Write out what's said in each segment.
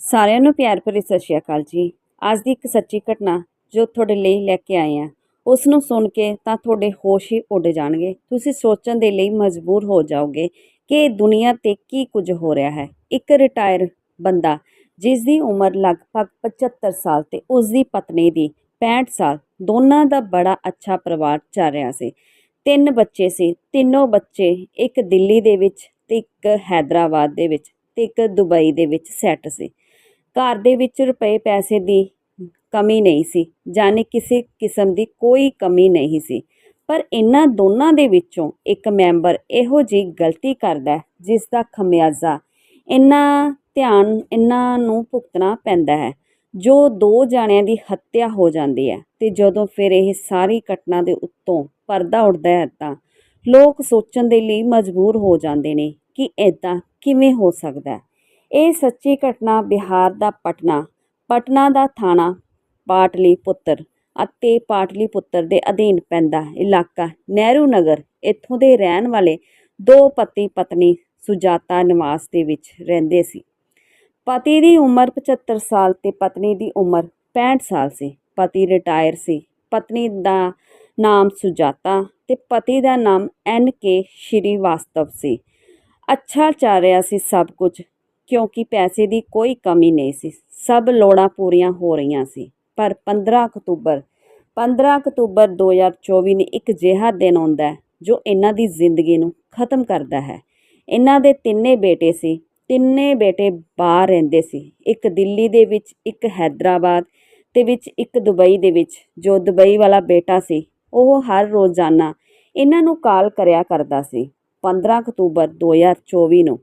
ਸਾਰਿਆਂ ਨੂੰ ਪਿਆਰ ਭਰੀ ਸਤਿ ਸ਼੍ਰੀ ਅਕਾਲ ਜੀ। ਅੱਜ ਦੀ ਇੱਕ ਸੱਚੀ ਘਟਨਾ ਜੋ ਤੁਹਾਡੇ ਲਈ ਲੈ ਕੇ ਆਏ ਹਾਂ। ਉਸ ਨੂੰ ਸੁਣ ਕੇ ਤਾਂ ਤੁਹਾਡੇ ਹੋਸ਼ ਹੀ ਉੱਡ ਜਾਣਗੇ। ਤੁਸੀਂ ਸੋਚਣ ਦੇ ਲਈ ਮਜਬੂਰ ਹੋ ਜਾਓਗੇ ਕਿ ਦੁਨੀਆ ਤੇ ਕੀ ਕੁਝ ਹੋ ਰਿਹਾ ਹੈ। ਇੱਕ ਰਿਟਾਇਰ ਬੰਦਾ ਜਿਸ ਦੀ ਉਮਰ ਲਗਭਗ 75 ਸਾਲ ਤੇ ਉਸ ਦੀ ਪਤਨੀ ਦੀ 65 ਸਾਲ, ਦੋਨਾਂ ਦਾ ਬੜਾ ਅੱਛਾ ਪਰਿਵਾਰ ਚੱਲ ਰਿਹਾ ਸੀ। ਤਿੰਨ ਬੱਚੇ ਸੀ। ਤਿੰਨੋਂ ਬੱਚੇ ਇੱਕ ਦਿੱਲੀ ਦੇ ਵਿੱਚ ਤੇ ਇੱਕ ਹੈਦਰਾਬਾਦ ਦੇ ਵਿੱਚ ਤੇ ਇੱਕ ਦੁਬਈ ਦੇ ਵਿੱਚ ਸੈੱਟ ਸੀ। ਘਰ ਦੇ ਵਿੱਚ ਰੁਪਏ ਪੈਸੇ ਦੀ ਕਮੀ ਨਹੀਂ ਸੀ ਜਾਨੀ ਕਿਸੇ ਕਿਸਮ ਦੀ ਕੋਈ ਕਮੀ ਨਹੀਂ ਸੀ। ਪਰ ਇਹਨਾਂ ਦੋਨਾਂ ਦੇ ਵਿੱਚੋਂ ਇੱਕ ਮੈਂਬਰ ਇਹੋ ਜਿਹੀ ਗਲਤੀ ਕਰਦਾ ਜਿਸ ਦਾ ਖਮਿਆਜ਼ਾ ਇਹਨਾਂ ਧਿਆਨ, ਇਹਨਾਂ ਨੂੰ ਭੁਗਤਣਾ ਪੈਂਦਾ ਹੈ, ਜੋ ਦੋ ਜਾਣਿਆਂ ਦੀ ਹੱਤਿਆ ਹੋ ਜਾਂਦੀ ਹੈ ਤੇ ਜਦੋਂ ਫਿਰ ਇਹ ਸਾਰੀ ਘਟਨਾ ਦੇ ਉੱਤੋਂ ਪਰਦਾ ਉੱਠਦਾ ਹੈ ਤਾਂ ਲੋਕ ਸੋਚਣ ਦੇ ਲਈ ਮਜਬੂਰ ਹੋ ਜਾਂਦੇ ਨੇ ਕਿ ਇਦਾਂ ਕਿਵੇਂ ਹੋ ਸਕਦਾ ਹੈ। ਇਹ ਸੱਚੀ ਘਟਨਾ ਬਿਹਾਰ ਦਾ ਪਟਨਾ ਪਟਨਾ ਦਾ ਥਾਣਾ ਪਾਟਲੀ ਪੁੱਤਰ ਅਤੇ ਪਾਟਲੀ ਪੁੱਤਰ ਦੇ ਅਧੀਨ ਪੈਂਦਾ ਇਲਾਕਾ। ਨਹਿਰੂ ਨਗਰ, ਇੱਥੋਂ ਦੇ ਰਹਿਣ ਵਾਲੇ ਦੋ ਪਤੀ ਪਤਨੀ ਸੁਜਾਤਾ ਨਿਵਾਸ ਦੇ ਵਿੱਚ ਰਹਿੰਦੇ ਸੀ। ਪਤੀ ਦੀ ਉਮਰ 75 ਸਾਲ ਤੇ ਪਤਨੀ ਦੀ ਉਮਰ 65 ਸਾਲ ਸੀ। ਪਤੀ ਰਿਟਾਇਰ ਸੀ। ਪਤਨੀ ਦਾ ਨਾਮ ਸੁਜਾਤਾ ਤੇ ਪਤੀ ਦਾ ਨਾਮ ਐਨ ਕੇ ਸ਼੍ਰੀਵਾਸਤਵ ਸੀ। ਅੱਛਾ ਚੱਲ ਰਿਹਾ ਸੀ ਸਭ ਕੁਝ। ਕਿਉਂਕਿ ਪੈਸੇ ਦੀ ਕੋਈ ਕਮੀ ਨਹੀਂ ਸੀ। ਸਭ ਲੋੜਾਂ ਪੂਰੀਆਂ ਹੋ ਰਹੀਆਂ ਸੀ। ਪਰ 15 ਅਕਤੂਬਰ 15 ਅਕਤੂਬਰ 2024 ਨੂੰ ਇੱਕ ਅਜਿਹਾ ਦਿਨ ਆਉਂਦਾ ਜੋ ਇਹਨਾਂ ਦੀ ਜ਼ਿੰਦਗੀ ਨੂੰ ਖਤਮ ਕਰਦਾ ਹੈ। ਇਹਨਾਂ ਦੇ ਤਿੰਨੇ ਬੇਟੇ ਸੀ। ਤਿੰਨੇ ਬੇਟੇ ਬਾਹਰ ਰਹਿੰਦੇ ਸੀ। ਇੱਕ ਦਿੱਲੀ ਦੇ ਵਿੱਚ, ਇੱਕ ਹੈਦਰਾਬਾਦ ਤੇ ਵਿੱਚ, ਇੱਕ ਦੁਬਈ ਦੇ ਵਿੱਚ। ਜੋ ਦੁਬਈ ਵਾਲਾ ਬੇਟਾ ਸੀ, ਉਹ ਹਰ ਰੋਜ਼ਾਨਾ ਇਹਨਾਂ ਨੂੰ ਕਾਲ ਕਰਿਆ ਕਰਦਾ ਸੀ। 15 ਅਕਤੂਬਰ 2024 ਨੂੰ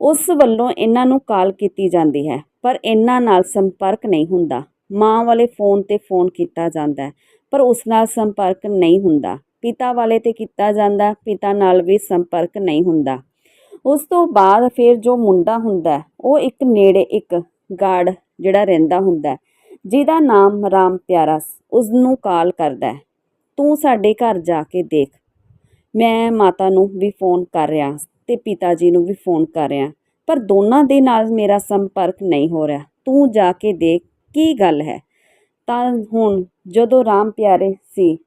ਉਸ ਵੱਲੋਂ ਇਹਨਾਂ ਨੂੰ ਕਾਲ ਕੀਤੀ ਜਾਂਦੀ ਹੈ, ਪਰ ਇਹਨਾਂ ਨਾਲ ਸੰਪਰਕ ਨਹੀਂ ਹੁੰਦਾ। ਮਾਂ ਵਾਲੇ ਫੋਨ ਤੇ ਫੋਨ ਕੀਤਾ ਜਾਂਦਾ ਪਰ ਉਸ ਨਾਲ ਸੰਪਰਕ ਨਹੀਂ ਹੁੰਦਾ। ਪਿਤਾ ਵਾਲੇ ਤੇ ਕੀਤਾ ਜਾਂਦਾ ਪਿਤਾ ਨਾਲ ਵੀ ਸੰਪਰਕ ਨਹੀਂ ਹੁੰਦਾ। ਉਸ ਤੋਂ ਬਾਅਦ ਫਿਰ ਜੋ ਮੁੰਡਾ ਹੁੰਦਾ ਉਹ ਇੱਕ ਨੇੜੇ ਇੱਕ ਗਾਰਡ ਜਿਹੜਾ ਰਹਿੰਦਾ ਹੁੰਦਾ ਜਿਹਦਾ ਨਾਮ ਰਾਮ ਪਿਆਰਾ ਉਸ ਨੂੰ ਕਾਲ ਕਰਦਾ ਤੂੰ ਸਾਡੇ ਘਰ ਜਾ ਕੇ ਦੇਖ। ਮੈਂ ਮਾਤਾ ਨੂੰ ਵੀ ਫੋਨ ਕਰ ਰਿਹਾ ਤੇ ਪਿਤਾ ਜੀ ਨੂੰ ਵੀ ਫੋਨ ਕਰ ਰਿਹਾ। ਪਰ ਦੋਨਾਂ ਦੇ ਨਾਲ ਮੇਰਾ ਸੰਪਰਕ ਨਹੀਂ ਹੋ ਰਿਹਾ। ਤੂੰ ਜਾ ਕੇ ਦੇਖ ਕੀ ਗੱਲ ਹੈ। ਤਾਂ ਹੁਣ ਜਦੋਂ ਰਾਮ ਪਿਆਰੇ ਸੀ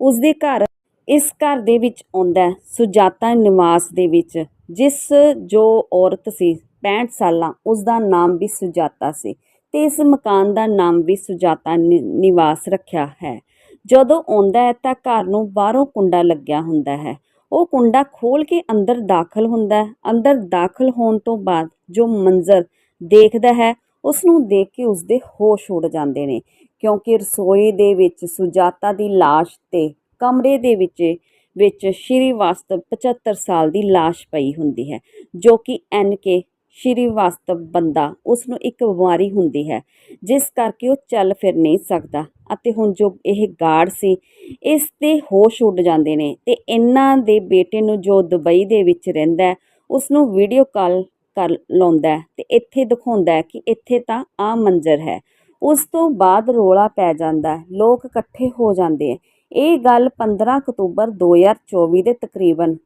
ਉਸ ਦੇ ਘਰ ਇਸ ਘਰ ਦੇ ਵਿੱਚ ਆਉਂਦਾ ਸੁਜਾਤਾ ਨਿਵਾਸ ਦੇ ਵਿੱਚ, ਜਿਸ ਜੋ ਔਰਤ ਸੀ 65 ਸਾਲਾਂ ਉਸ ਦਾ ਨਾਮ ਵੀ ਸੁਜਾਤਾ ਸੀ ਤੇ ਇਸ ਮਕਾਨ ਦਾ ਨਾਮ ਵੀ ਸੁਜਾਤਾ ਨਿ- ਨਿਵਾਸ ਰੱਖਿਆ ਹੈ। ਜਦੋਂ ਆਉਂਦਾ ਹੈ ਤਾਂ ਘਰ ਨੂੰ ਬਾਹਰੋਂ ਕੁੰਡਾ ਲੱਗਿਆ ਹੁੰਦਾ ਹੈ। ਉਹ ਕੁੰਡਾ ਖੋਲ ਕੇ ਅੰਦਰ ਦਾਖਲ ਹੁੰਦਾ ਅੰਦਰ ਦਾਖਲ ਹੋਣ ਤੋਂ ਬਾਅਦ ਜੋ ਮੰਜ਼ਰ ਦੇਖਦਾ ਹੈ ਉਸ ਨੂੰ ਦੇਖ ਕੇ ਉਸ ਦੇ ਹੋਸ਼ ਉੱਡ ਜਾਂਦੇ ਨੇ, ਕਿਉਂਕਿ ਰਸੋਈ ਦੇ ਵਿੱਚ ਸੁਜਾਤਾ ਦੀ ਲਾਸ਼ ਤੇ ਕਮਰੇ ਦੇ ਵਿੱਚ ਵਿੱਚ ਸ਼੍ਰੀਵਾਸਤਵ 75 ਸਾਲ ਦੀ ਲਾਸ਼ ਪਈ ਹੁੰਦੀ ਹੈ, ਜੋ ਕਿ ਐਨ ਕੇ ਸ਼੍ਰੀਵਾਸਤਵ ਬੰਦਾ ਉਸ ਨੂੰ ਇੱਕ ਬਿਮਾਰੀ ਹੁੰਦੀ ਹੈ ਜਿਸ ਕਰਕੇ ਉਹ ਚੱਲ ਫਿਰ ਨਹੀਂ ਸਕਦਾ ਅਤੇ ਹੁਣ ਜੋ ਇਹ ਗਾਰਡ ਸੀ ਇਸ 'ਤੇ ਹੋਸ਼ ਉੱਡ ਜਾਂਦੇ ਨੇ ਤੇ ਇਹਨਾਂ ਦੇ ਬੇਟੇ ਨੂੰ ਜੋ ਦੁਬਈ ਦੇ ਵਿੱਚ ਰਹਿੰਦਾ ਹੈ, ਉਸ ਨੂੰ ਵੀਡੀਓ ਕਾਲ ਕਰ ਲਾਉਂਦਾ ਹੈ ਤੇ ਇੱਥੇ ਦਿਖਾਉਂਦਾ ਕਿ ਇੱਥੇ ਤਾਂ ਆ ਮੰਜ਼ਰ ਹੈ। ਉਸ ਤੋਂ ਬਾਅਦ ਰੋਲਾ ਪੈ ਜਾਂਦਾ ਲੋਕ ਇਕੱਠੇ ਹੋ ਜਾਂਦੇ ਹੈ। ਇਹ ਗੱਲ 15 ਅਕਤੂਬਰ 2024 ਦੇ ਤਕਰੀਬਨ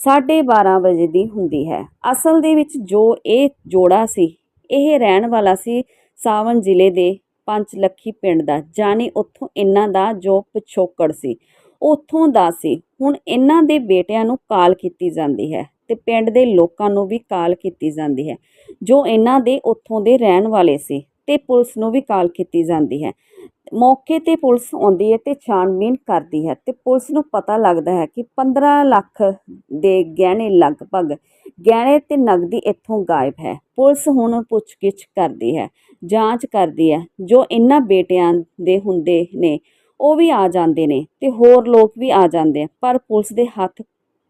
12:30 ਵਜੇ ਦੀ ਹੁੰਦੀ ਹੈ। ਅਸਲ ਦੇ ਵਿੱਚ ਜੋ ਇਹ ਜੋੜਾ ਸੀ, ਇਹ ਰਹਿਣ ਵਾਲਾ ਸੀ ਸਾਵਣ ਜ਼ਿਲ੍ਹੇ ਦੇ ਪੰਚਲੱਖੀ ਪਿੰਡ ਦਾ ਜਾਨੀ ਉੱਥੋਂ ਇਹਨਾਂ ਦਾ ਜੋ ਪਿਛੋਕੜ ਸੀ। ਉੱਥੋਂ ਦਾ ਸੀ। ਹੁਣ ਇਹਨਾਂ ਦੇ ਬੇਟਿਆਂ ਨੂੰ ਕਾਲ ਕੀਤੀ ਜਾਂਦੀ ਹੈ ਤੇ ਪਿੰਡ ਦੇ ਲੋਕਾਂ ਨੂੰ ਵੀ ਕਾਲ ਕੀਤੀ ਜਾਂਦੀ ਹੈ, ਜੋ ਇਹਨਾਂ ਦੇ ਉੱਥੋਂ ਦੇ ਰਹਿਣ ਵਾਲੇ ਸੀ ਤੇ ਪੁਲਿਸ ਨੂੰ ਵੀ ਕਾਲ ਕੀਤੀ ਜਾਂਦੀ ਹੈ। ਮੌਕੇ ਤੇ ਪੁਲਿਸ ਆਉਂਦੀ ਹੈ ਤੇ ਛਾਣਬੀਨ ਕਰਦੀ ਹੈ ਤੇ ਪੁਲਿਸ ਨੂੰ ਪਤਾ ਲੱਗਦਾ ਹੈ ਕਿ 15 ਲੱਖ ਦੇ ਗਹਿਣੇ ਲਗਭਗ ਗਹਿਣੇ ਤੇ ਨਗਦੀ ਇੱਥੋਂ ਗਾਇਬ ਹੈ। ਪੁਲਿਸ ਹੁਣ ਪੁੱਛਗਿੱਛ ਕਰਦੀ ਹੈ, ਜਾਂਚ ਕਰਦੀ ਹੈ, ਜੋ ਇਹਨਾਂ ਬੇਟਿਆਂ ਦੇ ਹੁੰਦੇ ਨੇ, ਉਹ ਵੀ ਆ ਜਾਂਦੇ ਨੇ ਤੇ ਹੋਰ ਲੋਕ ਵੀ ਆ ਜਾਂਦੇ ਆ, ਪਰ ਪੁਲਿਸ ਦੇ ਹੱਥ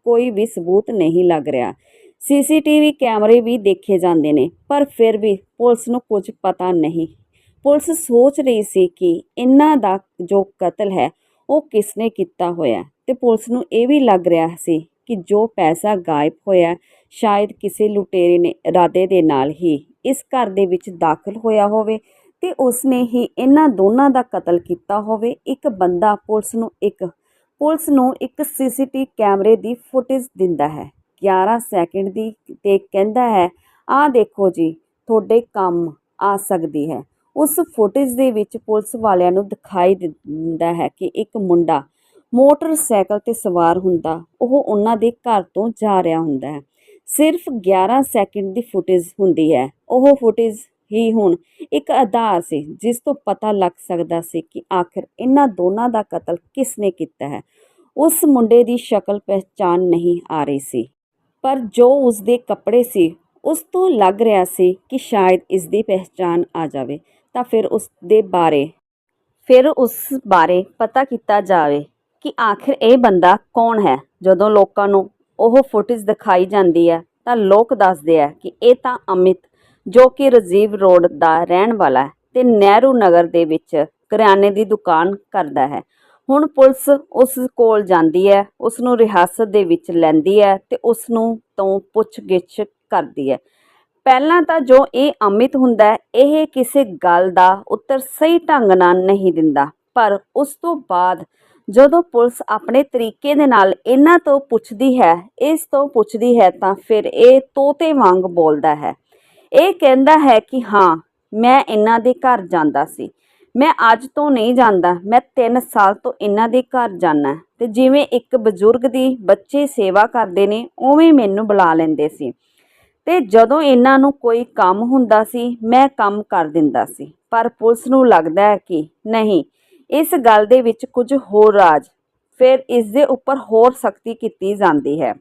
ਕੋਈ ਵੀ ਸਬੂਤ ਨਹੀਂ ਲੱਗ ਰਿਹਾ। ਸੀਸੀਟੀਵੀ ਕੈਮਰੇ ਵੀ ਦੇਖੇ ਜਾਂਦੇ ਨੇ, ਪਰ ਫਿਰ ਵੀ ਪੁਲਿਸ ਨੂੰ ਕੁਝ ਪਤਾ ਨਹੀਂ ਪੁਲਿਸ ਸੋਚ ਰਹੀ ਸੀ ਕਿ ਇਹਨਾਂ ਦਾ ਜੋ ਕਤਲ ਹੈ, ਉਹ ਕਿਸਨੇ ਕੀਤਾ ਹੋਇਆ ਤੇ ਪੁਲਿਸ ਨੂੰ ਇਹ ਵੀ ਲੱਗ ਰਿਹਾ ਸੀ ਕਿ ਜੋ ਪੈਸਾ ਗਾਇਬ ਹੋਇਆ, ਸ਼ਾਇਦ ਕਿਸੇ ਲੁਟੇਰੇ ਨੇ ਇਰਾਦੇ ਦੇ ਨਾਲ ਹੀ ਇਸ ਘਰ ਦੇ ਵਿੱਚ ਦਾਖਲ ਹੋਇਆ ਹੋਵੇ ਤੇ ਉਸਨੇ ਹੀ ਇਹਨਾਂ ਦੋਨਾਂ ਦਾ ਕਤਲ ਕੀਤਾ ਹੋਵੇ। ਇੱਕ ਬੰਦਾ ਪੁਲਿਸ ਨੂੰ, ਇੱਕ ਪੁਲਿਸ ਨੂੰ ਇੱਕ ਸੀਸੀਟੀ ਕੈਮਰੇ ਦੀ ਫੁਟੇਜ ਦਿੰਦਾ ਹੈ। 11 ਸੈਕਿੰਡ ਦੀ, ਤੇ ਕਹਿੰਦਾ ਹੈ, ਆਹ ਦੇਖੋ ਜੀ, ਤੁਹਾਡੇ ਕੰਮ ਆ ਸਕਦੀ ਹੈ। ਉਸ ਫੁਟੇਜ ਦੇ ਵਿੱਚ ਪੁਲਿਸ ਵਾਲਿਆਂ ਨੂੰ ਦਿਖਾਈ ਦਿੰਦਾ ਹੈ ਕਿ ਇੱਕ ਮੁੰਡਾ ਮੋਟਰਸਾਈਕਲ ਤੇ ਸਵਾਰ ਹੁੰਦਾ, ਉਹ ਉਹਨਾਂ ਦੇ ਘਰ ਤੋਂ ਜਾ ਰਿਹਾ ਹੁੰਦਾ ਹੈ। ਸਿਰਫ 11 ਸੈਕਿੰਡ ਦੀ ਫੁਟੇਜ ਹੁੰਦੀ ਹੈ। ਉਹ ਫੁਟੇਜ ਹੀ ਹੁਣ ਇੱਕ ਆਧਾਰ ਸੀ, ਜਿਸ ਤੋਂ ਪਤਾ ਲੱਗ ਸਕਦਾ ਸੀ ਕਿ ਆਖਿਰ ਇਹਨਾਂ ਦੋਨਾਂ ਦਾ ਕਤਲ ਕਿਸ ਨੇ ਕੀਤਾ ਹੈ। ਉਸ ਮੁੰਡੇ ਦੀ ਸ਼ਕਲ ਪਹਿਚਾਨ ਨਹੀਂ ਆ ਰਹੀ ਸੀ, ਪਰ ਜੋ ਉਸ ਦੇ ਕੱਪੜੇ ਸੀ, ਉਸ ਤੋਂ ਲੱਗ ਰਿਹਾ ਸੀ ਕਿ ਸ਼ਾਇਦ ਇਸ ਦੀ ਪਹਿਚਾਨ ਆ ਜਾਵੇ। ਤਾਂ ਫਿਰ ਉਸ ਦੇ ਬਾਰੇ, ਫਿਰ ਉਸ ਬਾਰੇ ਪਤਾ ਕੀਤਾ ਜਾਵੇ ਕਿ ਆਖਿਰ ਇਹ ਬੰਦਾ ਕੌਣ ਹੈ। ਜਦੋਂ ਲੋਕਾਂ ਨੂੰ ਉਹ ਫੁਟੇਜ ਦਿਖਾਈ ਜਾਂਦੀ ਹੈ, ਤਾਂ ਲੋਕ ਦੱਸਦੇ ਆ ਕਿ ਇਹ ਤਾਂ ਅਮਿਤ, ਜੋ ਕਿ ਰਜੀਵ ਰੋਡ ਦਾ ਰਹਿਣ ਵਾਲਾ ਹੈ ਤੇ ਨਹਿਰੂ ਨਗਰ ਦੇ ਵਿੱਚ ਕਰਿਆਨੇ ਦੀ ਦੁਕਾਨ ਕਰਦਾ ਹੈ। ਹੁਣ ਪੁਲਿਸ ਉਸ ਕੋਲ ਜਾਂਦੀ ਹੈ, ਉਸ ਨੂੰ ਰਿਹਾਸਤ ਦੇ ਵਿੱਚ ਲੈਂਦੀ ਹੈ ਤੇ ਉਸ ਨੂੰ ਤੋਂ ਪੁੱਛਗਿੱਛ ਕਰਦੀ ਹੈ। ਪਹਿਲਾਂ ਤਾਂ ਜੋ ਇਹ ਅਮਿਤ ਹੁੰਦਾ ਇਹ ਕਿਸੇ ਗੱਲ ਦਾ ਉੱਤਰ ਸਹੀ ਢੰਗ ਨਾਲ ਨਹੀਂ ਦਿੰਦਾ। ਪਰ ਉਸ ਤੋਂ ਬਾਅਦ ਜਦੋਂ ਪੁਲਿਸ ਆਪਣੇ ਤਰੀਕੇ ਦੇ ਨਾਲ ਇਹਨਾਂ ਤੋਂ ਪੁੱਛਦੀ ਹੈ, ਇਸ ਤੋਂ ਪੁੱਛਦੀ ਹੈ ਤਾਂ ਫਿਰ ਇਹ ਤੋਤੇ ਵਾਂਗ ਬੋਲਦਾ ਹੈ। ਇਹ ਕਹਿੰਦਾ ਹੈ ਕਿ ਹਾਂ, ਮੈਂ ਇਹਨਾਂ ਦੇ ਘਰ ਜਾਂਦਾ ਸੀ। ਮੈਂ ਅੱਜ ਤੋਂ ਨਹੀਂ ਜਾਂਦਾ, ਮੈਂ 3 ਸਾਲ ਤੋਂ ਇਹਨਾਂ ਦੇ ਘਰ ਜਾਣਾ ਤੇ ਜਿਵੇਂ ਇੱਕ ਬਜ਼ੁਰਗ ਦੀ ਬੱਚੇ ਸੇਵਾ ਕਰਦੇ ਨੇ, ਉਵੇਂ ਮੈਨੂੰ ਬੁਲਾ ਲੈਂਦੇ ਸੀ। ਤੇ ਜਦੋਂ ਇਹਨਾਂ ਨੂੰ ਕੋਈ ਕੰਮ ਹੁੰਦਾ ਸੀ, ਮੈਂ ਕੰਮ ਕਰ ਦਿੰਦਾ ਸੀ। ਪਰ ਪੁਲਿਸ ਨੂੰ ਲੱਗਦਾ ਹੈ ਕਿ ਨਹੀਂ, ਇਸ ਗੱਲ ਦੇ ਵਿੱਚ ਕੁਝ ਹੋਰ ਰਾਜ ਫਿਰ ਇਸ ਦੇ ਉੱਪਰ ਹੋਰ ਸਖਤੀ ਕੀਤੀ ਜਾਂਦੀ ਹੈ।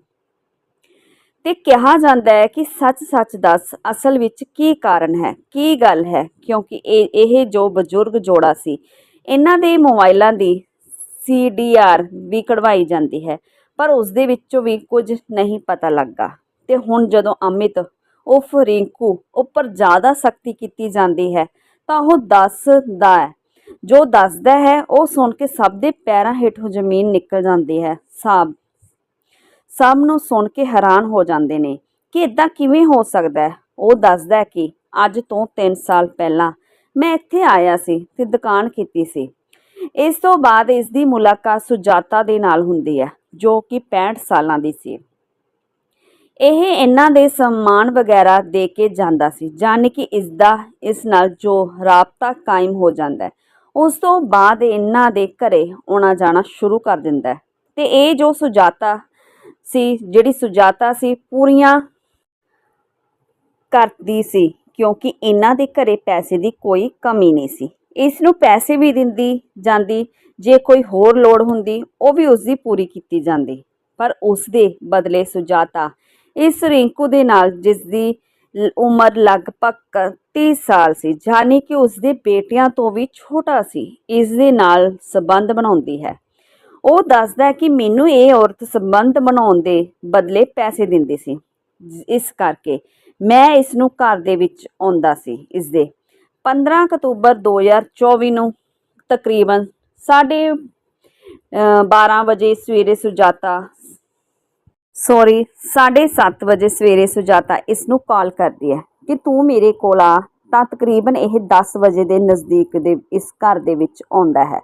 ਤੇ ਕਿਹਾ ਜਾਂਦਾ ਹੈ ਕਿ ਸੱਚ ਸੱਚ ਦੱਸ ਅਸਲ ਵਿੱਚ ਕੀ ਕਾਰਨ ਹੈ, ਕੀ ਗੱਲ ਹੈ, ਕਿਉਂਕਿ ਇਹ ਇਹ ਜੋ ਬਜ਼ੁਰਗ ਜੋੜਾ ਸੀ, ਇਹਨਾਂ ਦੇ ਮੋਬਾਈਲਾਂ ਦੀ ਸੀਡੀਆਰ ਵੀ ਕਢਵਾਈ ਜਾਂਦੀ ਹੈ, ਪਰ ਉਸ ਦੇ ਵਿੱਚੋਂ ਵੀ ਕੁਝ ਨਹੀਂ ਪਤਾ ਲੱਗਾ। ਤੇ ਹੁਣ ਜਦੋਂ ਅਮਿਤ ਉਫ ਰਿੰਕੂ ਉੱਪਰ ਜ਼ਿਆਦਾ ਸਖਤੀ ਕੀਤੀ ਜਾਂਦੀ ਹੈ, ਤਾਂ ਉਹ ਦੱਸਦਾ ਹੈ। ਜੋ ਦੱਸਦਾ ਹੈ, ਉਹ ਸੁਣ ਕੇ ਸਭ ਦੇ ਪੈਰਾਂ ਹੇਠੋਂ ਜ਼ਮੀਨ ਨਿਕਲ ਜਾਂਦੀ ਹੈ। ਸਭ ਸਭ ਨੂੰ ਸੁਣ ਕੇ ਹੈਰਾਨ ਹੋ ਜਾਂਦੇ ਨੇ ਕਿ ਇਦਾਂ ਕਿਵੇਂ ਹੋ ਸਕਦਾ ਹੈ। ਉਹ ਦੱਸਦਾ ਕਿ ਅੱਜ ਤੋਂ 3 ਸਾਲ ਪਹਿਲਾਂ ਮੈਂ ਇੱਥੇ ਆਇਆ ਸੀ ਤੇ ਦੁਕਾਨ ਕੀਤੀ ਸੀ। ਇਸ ਤੋਂ ਬਾਅਦ ਇਸ ਦੀ ਮੁਲਾਕਾਤ ਸੁਜਾਤਾ ਦੇ ਨਾਲ ਹੁੰਦੀ ਹੈ, ਜੋ ਕਿ 65 ਸਾਲਾਂ ਦੀ ਸੀ। ਇਹ ਇਹਨਾਂ ਦੇ ਸਨਮਾਨ ਵਗੈਰਾ ਦੇ ਕੇ ਜਾਂਦਾ ਸੀ, ਜਾਣੀ ਕਿ ਇਸ ਦਾ ਇਸ ਨਾਲ ਜੋ ਰਾਬਤਾ ਕਾਇਮ ਹੋ ਜਾਂਦਾ ਹੈ। ਉਸ ਤੋਂ ਬਾਅਦ ਇਹਨਾਂ ਦੇ ਘਰੇ ਆਉਣਾ ਜਾਣਾ ਸ਼ੁਰੂ ਕਰ ਦਿੰਦਾ ਹੈ। ਤੇ ਇਹ ਜੋ ਸੁਜਾਤਾ ਸੀ, ਜਿਹੜੀ ਸੁਜਾਤਾ ਸੀ, ਪੂਰੀਆਂ ਕਰਦੀ ਸੀ, ਕਿਉਂਕਿ ਇਹਨਾਂ ਦੇ ਘਰੇ ਪੈਸੇ ਦੀ ਕੋਈ ਕਮੀ ਨਹੀਂ ਸੀ। ਇਸ ਨੂੰ ਪੈਸੇ ਵੀ ਦਿੰਦੀ ਜਾਂਦੀ, ਜੇ ਕੋਈ ਹੋਰ ਲੋੜ ਹੁੰਦੀ, ਉਹ ਵੀ ਉਸ ਦੀ ਪੂਰੀ ਕੀਤੀ ਜਾਂਦੀ। ਪਰ ਉਸ ਦੇ ਬਦਲੇ ਸੁਜਾਤਾ ਇਸ ਰਿੰਕੂ ਦੇ ਨਾਲ ਜਿਸ ਦੀ ਉਮਰ ਲਗਭਗ 30 ਸਾਲ ਸੀ ਜਾਣੀ ਕਿ ਉਸ ਦੇ ਬੇਟਿਆਂ ਤੋਂ ਵੀ ਛੋਟਾ ਸੀ ਇਸ ਦੇ ਨਾਲ ਸਬੰਧ ਬਣਾਉਂਦੀ ਹੈ। ਉਹ ਦੱਸਦਾ ਹੈ ਕਿ ਮੈਨੂੰ ਇਹ ਔਰਤ ਸੰਬੰਧ ਬਣਾਉਣ ਦੇ ਬਦਲੇ ਪੈਸੇ ਦਿੰਦੀ ਸੀ। ਇਸ ਕਰਕੇ ਮੈਂ ਇਸ ਨੂੰ ਘਰ ਦੇ ਵਿੱਚ ਆਉਂਦਾ ਸੀ ਇਸ ਦੇ 15 ਅਕਤੂਬਰ 2024 ਨੂੰ ਤਕਰੀਬਨ ਸਾਢੇ ਅ, 12 ਵਜੇ ਸਵੇਰੇ ਸੁਜਾਤਾ ਸੌਰੀ 7:30 ਵਜੇ ਸਵੇਰੇ ਸੁਜਾਤਾ ਇਸ ਨੂੰ ਕਾਲ ਕਰਦੀ ਹੈ ਕਿ ਤੂੰ ਮੇਰੇ ਕੋਲ ਆ, ਤਾਂ ਤਕਰੀਬਨ ਇਹ 10 ਵਜੇ ਦੇ ਨਜ਼ਦੀਕ ਦੇ ਇਸ ਘਰ ਦੇ ਵਿੱਚ ਆਉਂਦਾ ਹੈ।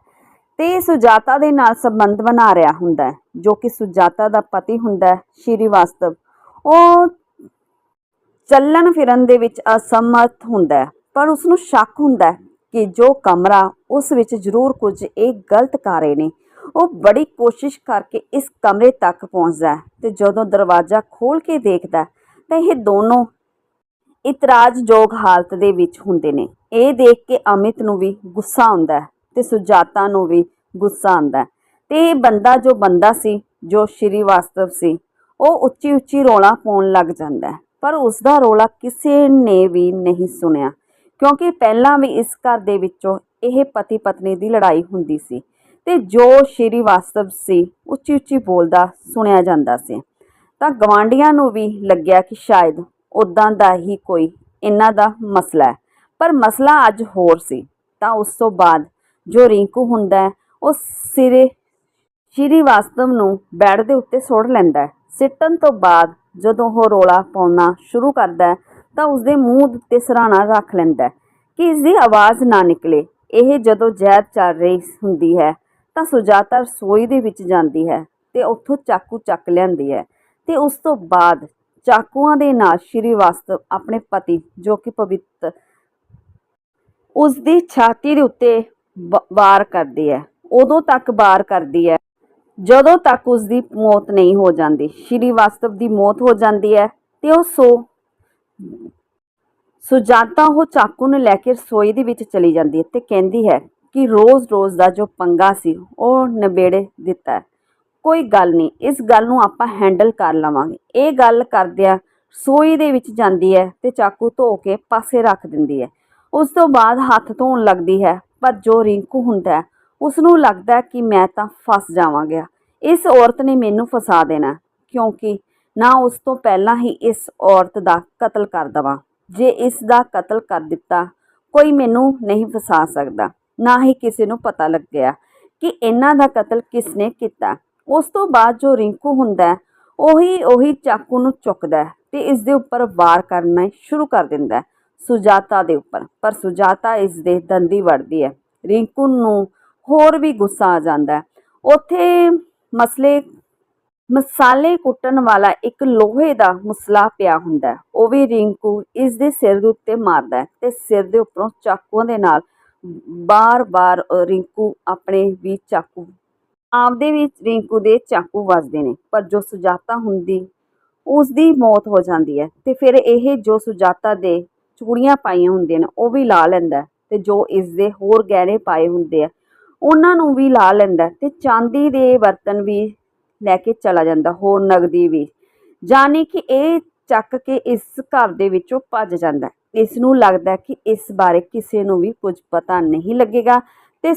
ਤੇ ਸੁਜਾਤਾ ਦੇ ਨਾਲ ਸੰਬੰਧ ਬਣਾ ਰਿਹਾ ਹੁੰਦਾ ਹੈ, ਜੋ ਕਿ ਸੁਜਾਤਾ ਦਾ ਪਤੀ ਹੁੰਦਾ ਹੈ, ਸ਼੍ਰੀ ਉਹ ਚੱਲਣ ਫਿਰਨ ਦੇ ਵਿੱਚ ਅਸਮਰਥ ਹੁੰਦਾ ਹੈ, ਪਰ ਉਸ ਨੂੰ ਸ਼ੱਕ ਹੁੰਦਾ ਹੈ ਕਿ ਜੋ ਕਮਰਾ ਉਸ ਵਿੱਚ ਜ਼ਰੂਰ ਕੁਝ ਇਹ ਗਲਤ ਕਰ ਰਹੇ ਨੇ ਉਹ ਬੜੀ ਕੋਸ਼ਿਸ਼ ਕਰਕੇ ਇਸ ਕਮਰੇ ਤੱਕ ਪਹੁੰਚਦਾ ਹੈ ਤੇ ਜਦੋਂ ਦਰਵਾਜ਼ਾ ਖੋਲ ਕੇ ਦੇਖਦਾ ਤਾਂ ਇਹ ਦੋਨੋਂ ਇਤਰਾਜ਼ਯੋਗ ਹਾਲਤ ਦੇ ਵਿੱਚ ਹੁੰਦੇ ਨੇ। ਇਹ ਦੇਖ ਕੇ ਅਮਿਤ ਨੂੰ ਵੀ ਗੁੱਸਾ ਆਉਂਦਾ ਹੈ ਤੇ ਸੁਜਾਤਾ ਨੂੰ ਵੀ ਗੁੱਸਾ ਆਉਂਦਾ ਹੈ। ਤੇ ਇਹ ਬੰਦਾ ਜੋ ਬੰਦਾ ਸੀ, ਜੋ ਸ਼੍ਰੀ ਵਾਸਤਵ ਸੀ, ਉਹ ਉੱਚੀ ਉੱਚੀ ਰੋਲਾ ਪਾਉਣ ਲੱਗ ਜਾਂਦਾ ਪਰ ਉਸ ਦਾ ਰੋਲਾ ਕਿਸੇ ਨੇ ਵੀ ਨਹੀਂ ਸੁਣਿਆ, ਕਿਉਂਕਿ ਪਹਿਲਾਂ ਵੀ ਇਸ ਘਰ ਦੇ ਵਿੱਚੋਂ ਇਹ ਪਤੀ ਪਤਨੀ ਦੀ ਲੜਾਈ ਹੁੰਦੀ ਸੀ। ਤੇ ਜੋ ਸ਼੍ਰੀ ਵਾਸਤਵ ਸੀ, ਉੱਚੀ ਉੱਚੀ ਬੋਲਦਾ ਸੁਣਿਆ ਜਾਂਦਾ ਸੀ। ਤਾਂ ਗਵਾਂਡੀਆਂ ਨੂੰ ਵੀ ਲੱਗਿਆ ਕਿ ਸ਼ਾਇਦ ਉਦਾਂ ਦਾ ਹੀ ਕੋਈ ਇਹਨਾਂ ਦਾ ਮਸਲਾ ਹੈ। ਪਰ ਮਸਲਾ ਅੱਜ ਹੋਰ ਸੀ। ਤਾਂ ਉਸ ਤੋਂ ਬਾਅਦ ਜੋ ਰਿੰਕੂ ਹੁੰਦਾ ਉਹ ਸਿਰੇ ਸ਼੍ਰੀ ਵਾਸਤਵ ਨੂੰ ਬੈੱਡ ਦੇ ਉੱਤੇ ਸੁੱਟ ਲੈਂਦਾ ਸਿੱਟਣ ਤੋਂ ਬਾਅਦ ਜਦੋਂ ਉਹ ਰੋਲਾ ਪਾਉਣਾ ਸ਼ੁਰੂ ਕਰਦਾ ਤਾਂ ਉਸਦੇ ਮੂੰਹ ਦੇ ਉੱਤੇ ਸਰਾਣਾ ਰੱਖ ਲੈਂਦਾ ਕਿ ਇਸ ਦੀ ਆਵਾਜ਼ ਨਾ ਨਿਕਲੇ। ਇਹ ਜਦੋਂ ਜ਼ਹਿਰ ਚੱਲ ਰਹੀ ਹੁੰਦੀ ਹੈ ਤਾਂ ਸੁਜਾਤਾ ਰਸੋਈ ਦੇ ਵਿੱਚ ਜਾਂਦੀ ਹੈ ਤੇ ਉੱਥੋਂ ਚਾਕੂ ਚੱਕ ਲਿਆਂਦੀ ਹੈ। ਤੇ ਉਸ ਤੋਂ ਬਾਅਦ ਚਾਕੂਆਂ ਦੇ ਨਾਲ ਸ਼੍ਰੀਵਾਸਤਵ ਆਪਣੇ ਪਤੀ ਜੋ ਕਿ ਪਵਿੱਤਰ ਉਸ ਦੀ ਛਾਤੀ ਦੇ ਉੱਤੇ ਵ- ਵਾਰ ਕਰਦੀ ਹੈ। ਉਦੋਂ ਤੱਕ ਵਾਰ ਕਰਦੀ ਹੈ। ਜਦੋਂ ਤੱਕ ਉਸ ਦੀ ਮੌਤ ਨਹੀਂ ਹੋ ਜਾਂਦੀ, ਸ਼੍ਰੀ ਵਾਸਤਵ ਦੀ ਮੌਤ ਹੋ ਜਾਂਦੀ ਹੈ ਤੇ ਉਹ ਸੋ ਸੁਜਾਤਾ ਉਹ ਚਾਕੂ ਨੂੰ ਲੈ ਕੇ ਰਸੋਈ ਦੇ ਵਿੱਚ ਚਲੀ ਜਾਂਦੀ ਹੈ ਤੇ ਕਹਿੰਦੀ ਹੈ ਕਿ ਰੋਜ਼-ਰੋਜ਼ ਦਾ ਜੋ ਪੰਗਾ ਸੀ, ਉਹ ਨਿਬੇੜੇ ਦਿੱਤਾ ਕੋਈ ਗੱਲ ਨਹੀਂ, ਇਸ ਗੱਲ ਨੂੰ ਆਪਾਂ ਹੈਂਡਲ ਕਰ ਲਵਾਂਗੇ। ਇਹ ਗੱਲ ਕਰਦਿਆਂ ਰਸੋਈ ਦੇ ਵਿੱਚ ਜਾਂਦੀ ਹੈ ਤੇ ਚਾਕੂ ਧੋ ਕੇ ਪਾਸੇ ਰੱਖ ਦਿੰਦੀ ਹੈ। ਉਸ ਤੋਂ ਬਾਅਦ ਹੱਥ ਧੋਣ ਲੱਗਦੀ ਹੈ, ਪਰ ਜੋ ਰਿੰਕੂ ਹੁੰਦਾ ਉਸ ਨੂੰ ਲੱਗਦਾ ਕਿ ਮੈਂ ਤਾਂ ਫਸ ਜਾਵਾਂਗਾ। ਇਸ ਔਰਤ ਨੇ ਮੈਨੂੰ ਫਸਾ ਦੇਣਾ ਕਿਉਂਕਿ ਨਾ ਉਸ ਤੋਂ ਪਹਿਲਾਂ ਹੀ ਇਸ ਔਰਤ ਦਾ ਕਤਲ ਕਰ ਦਵਾਂ। ਜੇ ਇਸ ਦਾ ਕਤਲ ਕਰ ਦਿੱਤਾ, ਕੋਈ ਮੈਨੂੰ ਨਹੀਂ ਫਸਾ ਸਕਦਾ। ਨਾ ਹੀ ਕਿਸੇ ਨੂੰ ਪਤਾ ਲੱਗਿਆ ਕਿ ਇਹਨਾਂ ਦਾ ਕਤਲ ਕਿਸ ਨੇ ਕੀਤਾ। ਉਸ ਤੋਂ ਬਾਅਦ ਜੋ ਰਿੰਕੂ ਹੁੰਦਾ ਉਹੀ ਉਹੀ ਚਾਕੂ ਨੂੰ ਚੁੱਕਦਾ ਹੈ ਤੇ ਇਸ ਦੇ ਉੱਪਰ ਵਾਰ ਕਰਨਾ ਸ਼ੁਰੂ ਕਰ ਦਿੰਦਾ ਸੁਜਾਤਾ ਦੇ ਉੱਪਰ। ਪਰ ਸੁਜਾਤਾ ਇਸ ਦੇ ਦੰਦੀ ਵੜਦੀ ਹੈ। ਰਿੰਕੂ ਨੂੰ ਹੋਰ ਵੀ ਗੁੱਸਾ ਆ ਜਾਂਦਾ ਉੱਥੇ ਮਸਲੇ, ਮਸਾਲੇ ਕੁੱਟਣ ਵਾਲਾ ਇੱਕ ਲੋਹੇ ਦਾ ਮਸਲਾ ਪਿਆ ਹੁੰਦਾ ਉਹ ਵੀ ਰਿੰਕੂ ਇਸ ਦੇ ਸਿਰ ਦੇ ਉੱਤੇ ਮਾਰਦਾ ਹੈ ਤੇ ਸਿਰ ਦੇ ਉੱਪਰੋਂ ਚਾਕੂਆਂ ਦੇ ਨਾਲ ਬਾਰ-ਬਾਰ ਰਿੰਕੂ ਆਪਣੇ ਵੀ ਚਾਕੂ ਆਪਦੇ ਵੀ ਰਿੰਕੂ ਦੇ ਚਾਕੂ ਵੱਜਦੇ ਨੇ, ਪਰ ਜੋ ਸੁਜਾਤਾ ਹੁੰਦੀ ਉਸ ਦੀ ਮੌਤ ਹੋ ਜਾਂਦੀ ਹੈ ਤੇ ਫਿਰ ਇਹ ਜੋ ਸੁਜਾਤਾ ਦੇ ਚੂੜੀਆਂ ਪਾਈਆਂ ਹੁੰਦੀਆਂ ਨੇ, ਉਹ ਵੀ ਲਾ ਲੈਂਦਾ ਹੈ ਤੇ ਜੋ ਇਸ ਦੇ ਹੋਰ ਗਹਿਣੇ ਪਾਏ ਹੁੰਦੇ ਆ, ਉਹਨਾਂ ਨੂੰ ਵੀ ਲਾ ਲੈਂਦਾ ਹੈ ਤੇ ਚਾਂਦੀ ਦੇ ਬਰਤਨ ਵੀ ਲੈ ਕੇ ਚਲਾ ਜਾਂਦਾ, ਹੋਰ ਨਗਦੀ ਵੀ, ਜਾਣੀ ਕਿ ਇਹ ਚੱਕ ਕੇ ਇਸ ਘਰ ਦੇ ਵਿੱਚੋਂ ਭੱਜ ਜਾਂਦਾ ਇਸ ਨੂੰ ਲੱਗਦਾ ਕਿ ਇਸ ਬਾਰੇ ਕਿਸੇ ਨੂੰ ਵੀ ਕੁਝ ਪਤਾ ਨਹੀਂ ਲੱਗੇਗਾ। ਤੇ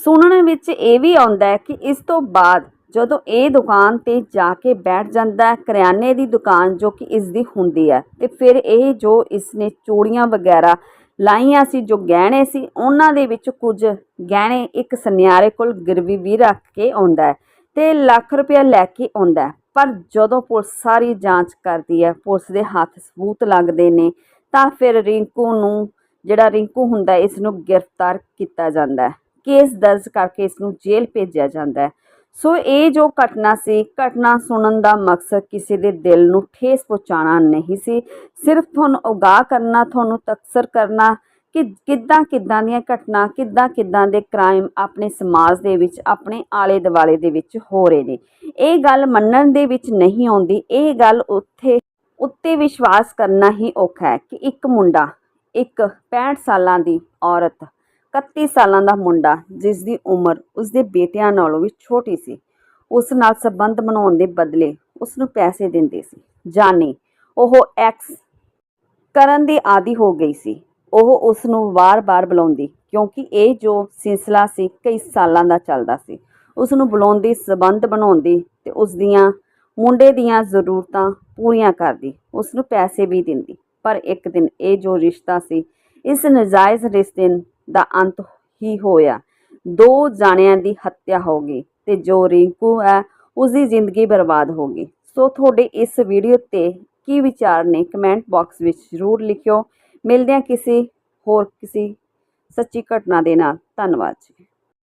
ਸੁਣਨ ਵਿੱਚ ਇਹ ਵੀ ਆਉਂਦਾ ਹੈ ਕਿ ਇਸ ਤੋਂ ਬਾਅਦ ਜਦੋਂ ਇਹ ਦੁਕਾਨ ਤੇ ਜਾ ਕੇ ਬੈਠ ਜਾਂਦਾ ਹੈ, ਕਰਿਆਨੇ ਦੀ ਦੁਕਾਨ ਜੋ ਕਿ ਇਸ ਦੀ ਹੁੰਦੀ ਹੈ, ਤੇ ਫਿਰ ਇਹ ਜੋ ਇਸ ਨੇ ਚੂੜੀਆਂ ਵਗੈਰਾ ਲਾਈਆਂ ਸੀ, ਜੋ ਗਹਿਣੇ ਸੀ, ਉਹਨਾਂ ਦੇ ਵਿੱਚ ਕੁਝ ਗਹਿਣੇ ਇੱਕ ਸੁਨਿਆਰੇ ਕੋਲ ਗਿਰਵੀ ਵੀ ਰੱਖ ਕੇ ਆਉਂਦਾ ਹੈ, ਤੇ ਲੱਖ ਰੁਪਇਆ ਲੈ ਕੇ ਆਉਂਦਾ ਹੈ। ਪਰ ਜਦੋਂ ਪੁਲਿਸ ਸਾਰੀ ਜਾਂਚ ਕਰਦੀ ਹੈ, ਪੁਲਿਸ ਦੇ ਹੱਥ ਸਬੂਤ ਲੱਗਦੇ ਨੇ, ਤਾਂ ਫਿਰ ਰਿੰਕੂ ਨੂੰ, ਜਿਹੜਾ ਰਿੰਕੂ ਹੁੰਦਾ ਇਸ ਨੂੰ ਗ੍ਰਿਫਤਾਰ ਕੀਤਾ ਜਾਂਦਾ ਹੈ। ਕੇਸ ਦਰਜ ਕਰਕੇ ਇਸ ਨੂੰ ਜੇਲ੍ਹ ਭੇਜਿਆ ਜਾਂਦਾ ਹੈ। ਸੋ ਇਹ ਜੋ ਘਟਨਾ ਸੀ, ਘਟਨਾ ਸੁਣਨ ਦਾ ਮਕਸਦ ਕਿਸੇ ਦੇ ਦਿਲ ਨੂੰ ਠੇਸ ਪਹੁੰਚਾਉਣਾ ਨਹੀਂ ਸੀ। ਸਿਰਫ ਤੁਹਾਨੂੰ ਉਗਾਹ ਕਰਨਾ, ਤੁਹਾਨੂੰ ਤਕਸਰ ਕਰਨਾ ਕਿ ਕਿੱਦਾਂ ਕਿੱਦਾਂ ਦੀਆਂ ਘਟਨਾ, ਕਿੱਦਾਂ ਕਿੱਦਾਂ ਦੇ ਕ੍ਰਾਈਮ ਆਪਣੇ ਸਮਾਜ ਦੇ ਵਿੱਚ, ਆਪਣੇ ਆਲੇ ਦੁਆਲੇ ਦੇ ਵਿੱਚ ਹੋ ਰਹੇ ਨੇ। ਇਹ ਗੱਲ ਮੰਨਣ ਦੇ ਵਿੱਚ ਨਹੀਂ ਆਉਂਦੀ। ਇਹ ਗੱਲ ਉੱਥੇ, ਉੱਤੇ ਵਿਸ਼ਵਾਸ ਕਰਨਾ ਹੀ ਔਖਾ ਹੈ ਕਿ ਇੱਕ ਮੁੰਡਾ, ਇੱਕ 65 ਸਾਲਾਂ ਦੀ ਔਰਤ 31 ਸਾਲਾਂ ਦਾ ਮੁੰਡਾ, ਜਿਸ ਦੀ ਉਮਰ ਉਸਦੇ ਬੇਟਿਆਂ ਨਾਲੋਂ ਵੀ ਛੋਟੀ ਸੀ, ਉਸ ਨਾਲ ਸੰਬੰਧ ਬਣਾਉਣ ਦੇ ਬਦਲੇ ਉਸ ਨੂੰ ਪੈਸੇ ਦਿੰਦੇ ਸੀ। ਜਾਨੀ ਉਹ ਐਕਸ ਕਰਨ ਦੀ ਆਦੀ ਹੋ ਗਈ ਸੀ। ਉਹ ਉਸ ਨੂੰ ਵਾਰ-ਵਾਰ ਬੁਲਾਉਂਦੀ, ਕਿਉਂਕਿ ਇਹ ਜੋ ਸਿਲਸਿਲਾ ਸੀ, ਕਈ ਸਾਲਾਂ ਦਾ ਚੱਲਦਾ ਸੀ। ਉਸ ਨੂੰ ਬੁਲਾਉਂਦੀ, ਸਬੰਧ ਬਣਾਉਂਦੀ ਤੇ ਉਸ ਦੀਆਂ ਮੁੰਡੇ ਦੀਆਂ ਜ਼ਰੂਰਤਾਂ ਪੂਰੀਆਂ ਕਰਦੀ। ਉਸ ਨੂੰ ਪੈਸੇ ਵੀ ਦਿੰਦੀ, ਪਰ ਇੱਕ ਦਿਨ ਇਹ ਜੋ ਰਿਸ਼ਤਾ ਸੀ, ਇਸ ਨਜਾਇਜ਼ ਰਿਸ਼ਤੇ ਦਾ ਅੰਤ ਹੀ ਹੋਇਆ। ਦੋ ਜਾਣਿਆਂ ਦੀ ਹੱਤਿਆ ਹੋ ਗਈ ਤੇ ਜੋ ਰਿੰਕੂ ਹੈ ਉਸ ਦੀ ਜ਼ਿੰਦਗੀ ਬਰਬਾਦ ਹੋ ਗਈ। ਸੋ ਤੁਹਾਡੇ ਇਸ ਵੀਡੀਓ ਤੇ ਕੀ ਵਿਚਾਰ ਨੇ? ਕਮੈਂਟ ਬਾਕਸ ਵਿੱਚ ਜ਼ਰੂਰ ਲਿਖਿਓ। ਮਿਲਦੇ ਹਾਂ ਕਿਸੇ ਹੋਰ ਕਿਸੇ ਸੱਚੀ ਘਟਨਾ ਦੇ ਨਾਲ। ਧੰਨਵਾਦ ਜੀ।